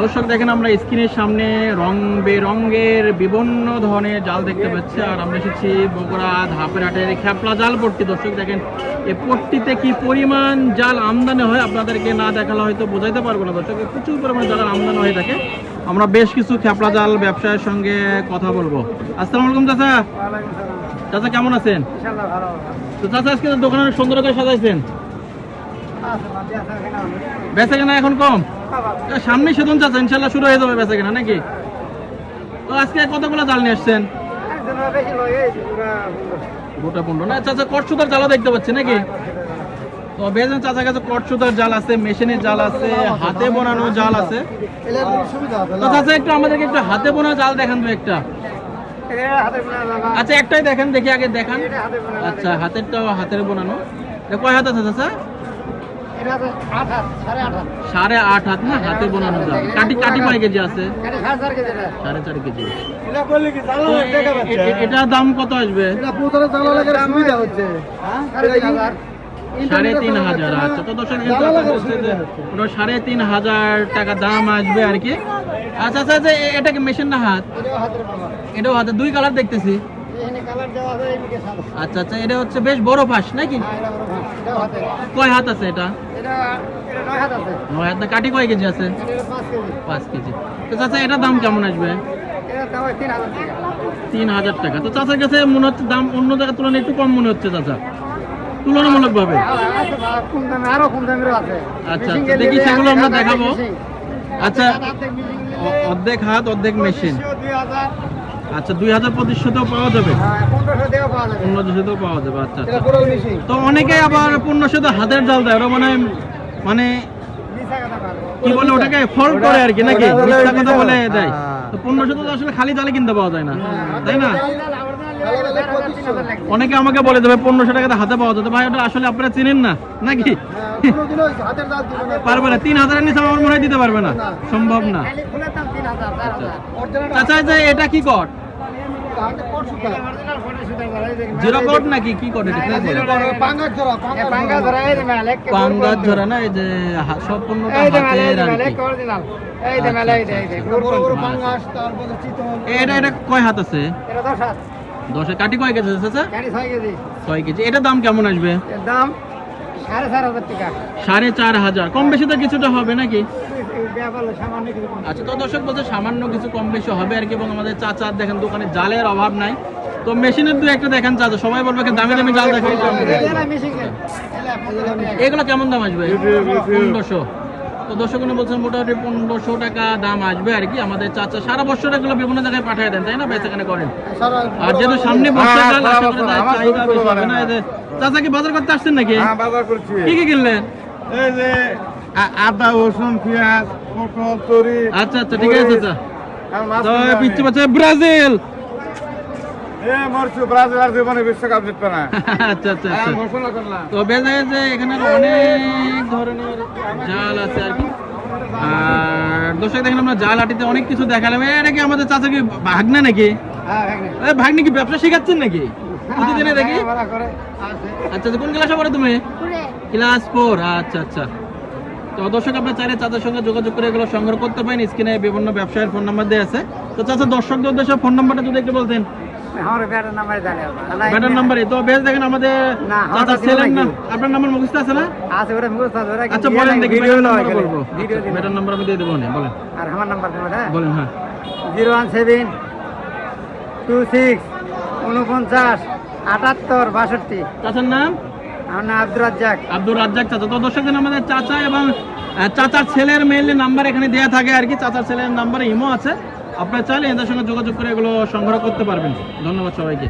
দর্শক দেখেন আমরা স্ক্রিনের সামনে রং বেরঙের বিভিন্ন ধরনের জাল দেখতে পাচ্ছি। আর আমরা এসেছি বগুড়া ধাপের হাটের খ্যাপলা জাল পট্টি। দর্শক দেখেন এই পট্টিতে কি পরিমাণ জাল আমদানি হয় আপনাদেরকে না দেখালে হয়তো বোঝাইতে পারব না। দর্শক প্রচুর পরিমাণে জাল আমদানি হয়ে থাকে। আমরা বেশ কিছু খ্যাপলা জাল ব্যবসায়ের সঙ্গে কথা বলব। আসসালামু আলাইকুম চাচা। চাচা কেমন আছেন? তো চাচা আজকে দোকানের সুন্দর করে সাজাইছেন। বেচা কেনা এখন কম? সামনে সেদিন চাচা, ইনশাল্লাহ শুরু হয়ে যাবে বেচা কেনা নাকি? তো আজকে কতগুলো জাল নিয়ে আসছেন? গোটা পনেরো। না, চাচা, কটসুতার জালও দেখতে পাচ্ছি, নাকি? তো বেজন চাচা কাছে কটসুতার জাল আছে, মেশিনের জাল আছে, হাতে বোনানো জাল আছে। তো চাচা, একটু আমাদেরকে একটু হাতে বোনা জাল দেখান তো একটা। আচ্ছা একটাই দেখেন, দেখি আগে দেখান। আচ্ছা হাতেরটাও হাতের বোনানো। কয় হাত আছে, চাচা? সাড়ে আট হাত? না? হাতে বোনানো জাল কাটি কাটি কয় কেজি আছে? সাড়ে চার কেজি এটার দাম কত আসবে? সাড়ে তিন হাজার। আচ্ছা। তো দর্শক ওটা সাড়ে তিন হাজার টাকা দাম আসবে আর কি। আচ্ছা আচ্ছা আচ্ছা এটা কি মেশিন না হাত? এটাও হাতে। দুই কালার দেখতেছি। আচ্ছা আচ্ছা এটা হচ্ছে বেশ বড় ফাঁস নাকি? কয় হাত আছে এটা? নয় হাত কাটি কয় কেজি আছে? পাঁচ কেজি। তো চাচা এটার দাম কেমন আসবে? তিন হাজার টাকা। তো চাচার কাছে মনে হচ্ছে দাম অন্য জায়গার তুলনায় একটু কম মনে হচ্ছে চাচা। তুলনামূলক ভাবে আরও কম দামেরও আছে। আচ্ছা, আচ্ছা, দেখি সেগুলো আমরা দেখাবো। আচ্ছা অর্ধেক হাত অর্ধেক মেশিন। আচ্ছা দুই হাজার পঁচিশশোতেও পাওয়া যাবে? পনেরো পাওয়া যাবে। পনেরোশোতেও পাওয়া যাবে আচ্ছা আচ্ছা। তো অনেকে আবার পনেরোশোতে হাতের জাল দেয় ওরা মানে মানে। কি বলে ওটাকে ফল করে আর কি নাকি? কথা বলে দেয়। হ্যাঁ। তো পনেরোশো তো আসলে খালি জালে কিনতে পাওয়া যায় না তাই না? অনেকে আমাকে বলে দেবে পনেরোশো টাকাতে হাতে পাওয়া যেত ভাই ওটা আসলে আপনারা চিনেন না নাকি। পারবে না তিন হাজারের নিচে আমার মনে হয় দিতে পারবে না। সম্ভব না চাচা যে এটা কি কট হাতে কট সুতা। original ফোনের সুতা ধরা, এই দেখেন। জিরো কট নাকি কি কট এটা জিরো কট, ওই পাঙ্গাস ধরা, পাঙ্গাস ধরা। ধরা, এই যে পাঙ্গাস ধরা না এই যে সব পণ্যটা এই যে মেল, এই হাতের আর কি এই যে মেল, এই যে, এই যে, আচ্ছা, গুড় বড় বড় পাঙ্গাস, তারপরে চিতল। এটা এটা কয় হাত আছে এটা দশ হাত, দশে কাটি কয় কেজি আছে ছয় কেজি। ছয় কেজি। এটার দাম কেমন আসবে? দাম সাড়ে চার হাজার কম বেশি তো কিছুটা হবে নাকি। আচ্ছা তো দর্শক বলছে সামান্য কিছু কম বেশি হবে আর কি এবং আমাদের চাচার দেখেন দোকানে জালের অভাব নাই। তো মেশিনের দু একটা দেখেন চাচা সবাই বলবে দামি দামি জাল দেখেন। এগুলো কেমন দাম আসবে? পনেরোশো। তো দর্শক বলছেন মোটামুটি পনেরোশো টাকা দাম আসবে আর কি। আমাদের চাচা সারা বছর এগুলো বিভিন্ন জায়গায় পাঠিয়ে দেন তাই না? বেচাকেনা করেন। আর যেহেতু সামনে হ্যাঁ, চাচা কি বাজার করতে আসছেন নাকি? হ্যাঁ কি কি কিনলেন? এই যে আ- আদা রসুন পেঁয়াজ পটল তরি আচ্ছা আচ্ছা ঠিক আছে চাচা। ব্রাজিল! এ মরছু ব্রাজিল আর জীবনে বিশ্বকাপ জিতবে না। আচ্ছা আচ্ছা আর আচ্ছা। ঘোষণা করলাম। তো বেজায় যে এখানে অনেক ধরনের জাল আছে আর কি। আর দর্শক দেখেন আমরা জাল হাটিতে অনেক কিছু দেখালাম। এটা কি আমাদের চাচা কি ভাগনা নাকি? হ্যাঁ, ভাগ্নি। কি ব্যবসা শিখাচ্ছেন নাকি? প্রতিদিনে দেখি। হ্যাঁ, ভাড়া করে আছে। আচ্ছা আচ্ছা, কোন ক্লাসে পড়ো তুমি? ক্লাস ফোর আচ্ছা আচ্ছা। তো দর্শক আপনার চাইলে চাচার সঙ্গে যোগাযোগ করে এগুলো সংগ্রহ করতে পারেন। স্ক্রিনে বিভিন্ন ব্যবসায়ের ফোন নাম্বার দেওয়া আছে। তো চাচা দর্শকদের উদ্দেশ্যে ফোন নাম্বারটা যদি একটু বলতেন। আমার ব্যাটার নাম্বারে জানে ব্যাটার নাম্বারে। তো বেশ দেখেন আমাদের না, আমার চাচার কাছে ছেলের নাকি? নাম আপনার নাম্বার মুখস্থ আছে না? আছে ওটা মুখস্থ আছে, ওটা আচ্ছা বলেন দেখি ভিডিও নাম্বার বলব। ভিডিও দিন। ব্যাটার নাম্বার আমি দিয়ে দেবো না বলেন। আর আমার নাম্বার দেবো না বলেন হ্যাঁ। আটাত্তর বাষট্টি। চাচার নাম? আমার নাম আব্দুর রাজ্জাক। আব্দুর রাজ্জাক চাচা। তো দর্শক আমাদের চাচা এবং চাচার ছেলের মেইলি নাম্বার এখানে দেওয়া থাকে আর কি। চাচার ছেলের নাম্বারে ইমো আছে। আপনারা চাইলে এদের সঙ্গে যোগাযোগ করে এগুলো সংগ্রহ করতে পারবেন। ধন্যবাদ সবাইকে।